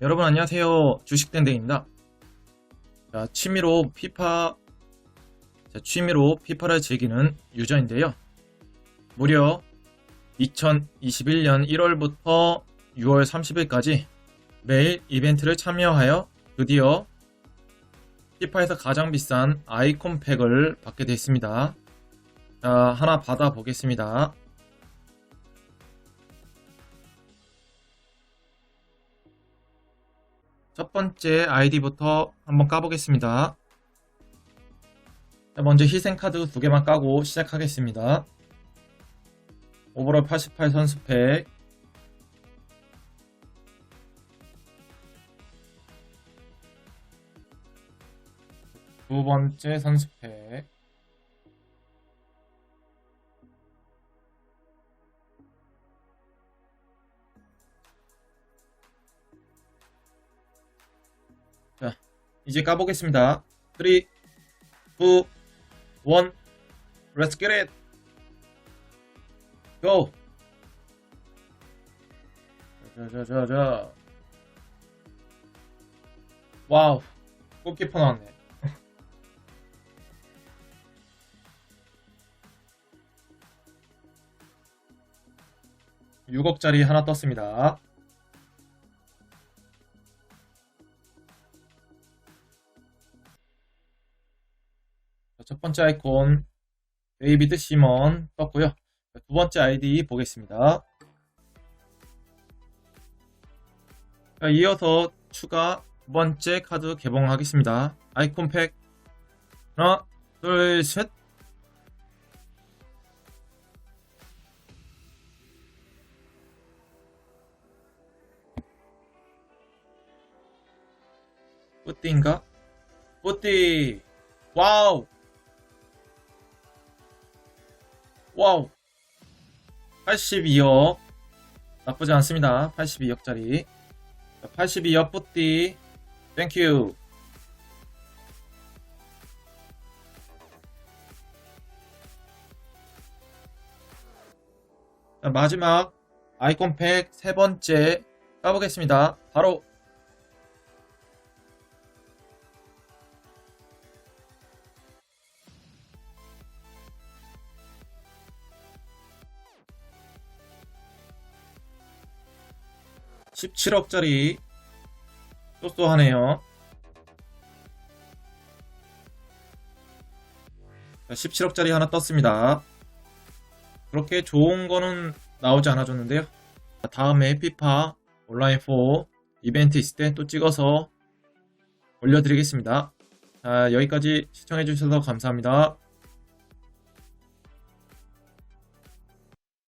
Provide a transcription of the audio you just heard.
여러분 안녕하세요. 주식된댕입니다. 자, 취미로 피파, 자, 취미로 피파를 즐기는 유저인데요. 무려 2021년 1월부터 6월 30일까지 매일 이벤트를 참여하여 드디어 피파에서 가장 비싼 아이콘 팩을 받게 됐습니다. 자, 하나 받아 보겠습니다. 첫 번째 아이디부터 한번 까보겠습니다. 자, 먼저 희생카드 두 개만 까고 시작하겠습니다. 오버롤 88 선수팩 두 번째 선수팩 자, 이제 까보겠습니다. 3, 2, 1, Let's get it! Go! 자, 자, 자, 자. 와우. 골키퍼 나왔네. 육억짜리 하나 떴습니다. 첫 번째 아이콘 데이비드 시먼 떴고요. 자, 두 번째 아이디 보겠습니다. 자, 이어서 추가 두 번째 카드 개봉하겠습니다. 아이콘 팩 하나, 둘, 셋. 뿌띠인가? 뿌띠! 와우! 와우! 82억. 나쁘지 않습니다. 82억짜리. 82억 뿌띠. 땡큐. 자, 마지막 아이콘 팩 세 번째 까보겠습니다. 바로 17억짜리 쏘쏘하네요. 17억짜리 하나 떴습니다. 그렇게 좋은 거는 나오지 않아줬는데요. 다음에 피파 온라인 4 이벤트 있을 때 또 찍어서 올려드리겠습니다. 자, 여기까지 시청해주셔서 감사합니다.